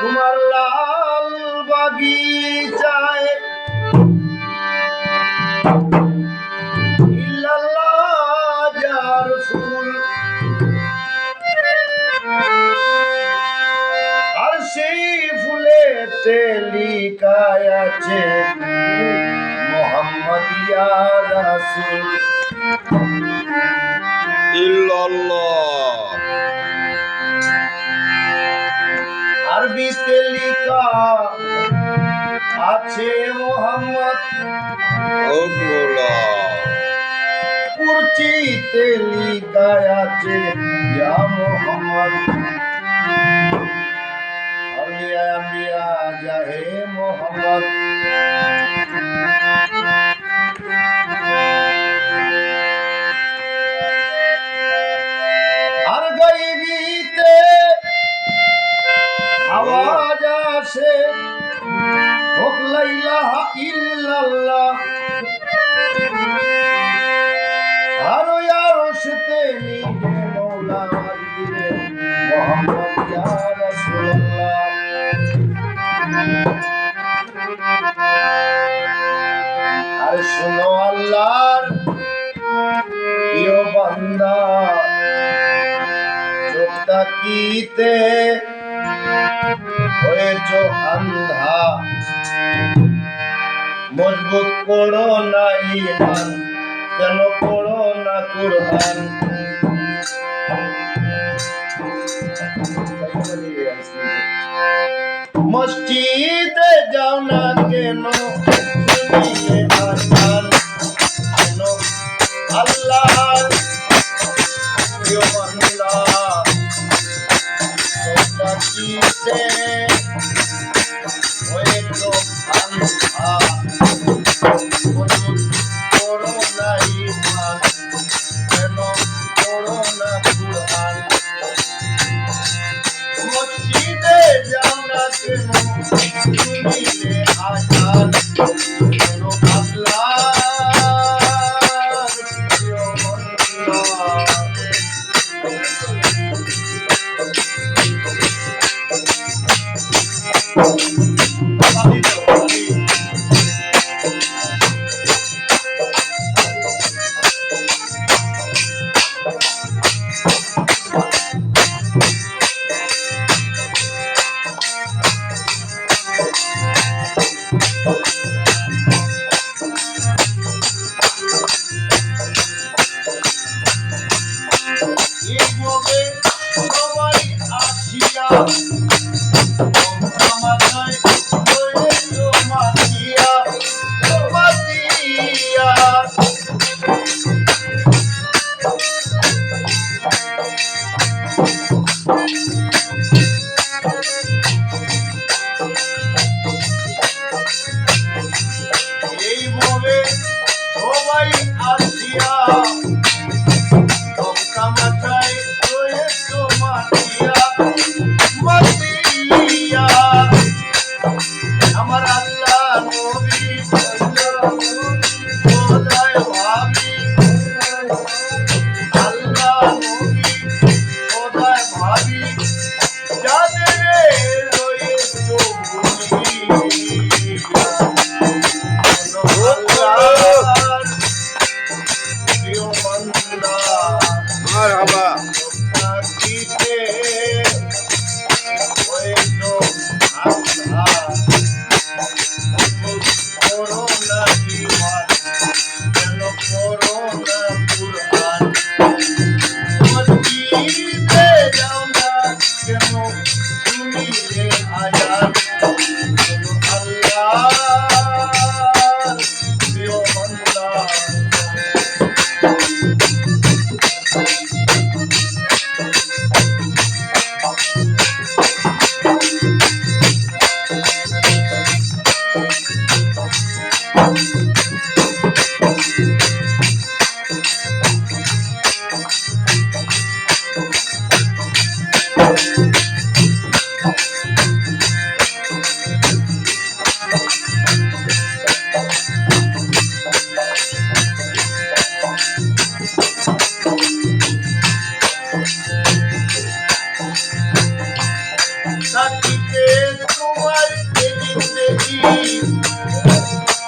তোমার লাল বাগিচায় ফুল। আর সেই ফুলেতে লিখায় আছে মোহাম্মদিয়া রাসূল। আরবিতে লিখা আছে মোহাম্মদ। কুরচিতে লিখা আছে ইয়া মোহাম্মদ। আওয়াজ আসে। হোক লাইলাহা ইল্লাল্লাহ। আর আরশেতে মৌলা আওয়াজ দিলেন মোহাম্মদ, ইয়া রাসূলুল্লাহ। আর শোনো আল্লাহর প্রিয় বান্দা, চোখ তাকিতে হয়েছ আন্ধা মজবুত করো না ইমান কেন করো না কুরআন। মসজিদে যাও না কেন? Tchau. Bobby.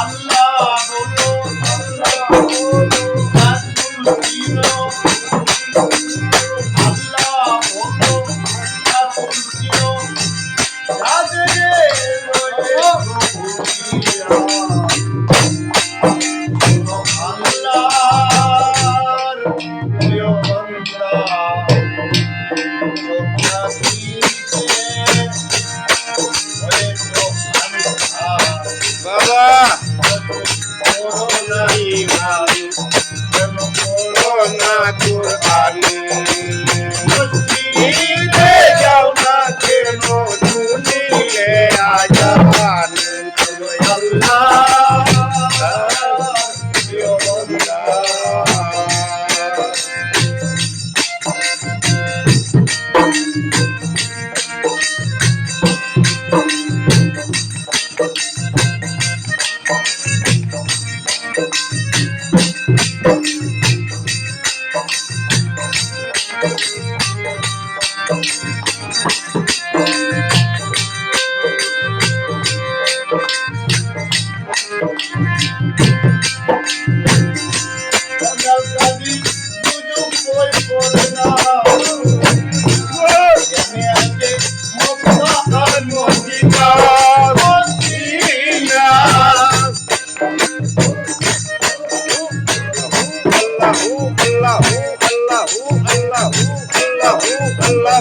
আল্লাহ বলো।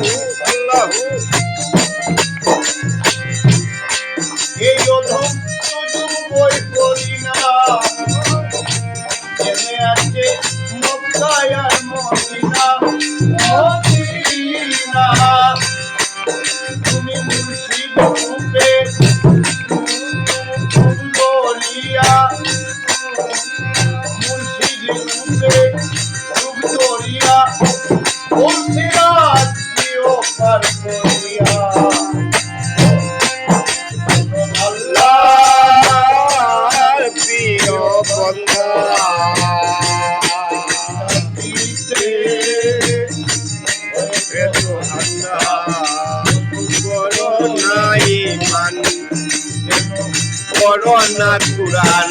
Thank you. করোনা কুরান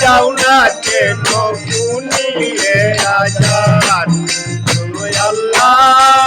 যাও না কেন শুনিয়ে আজান Allah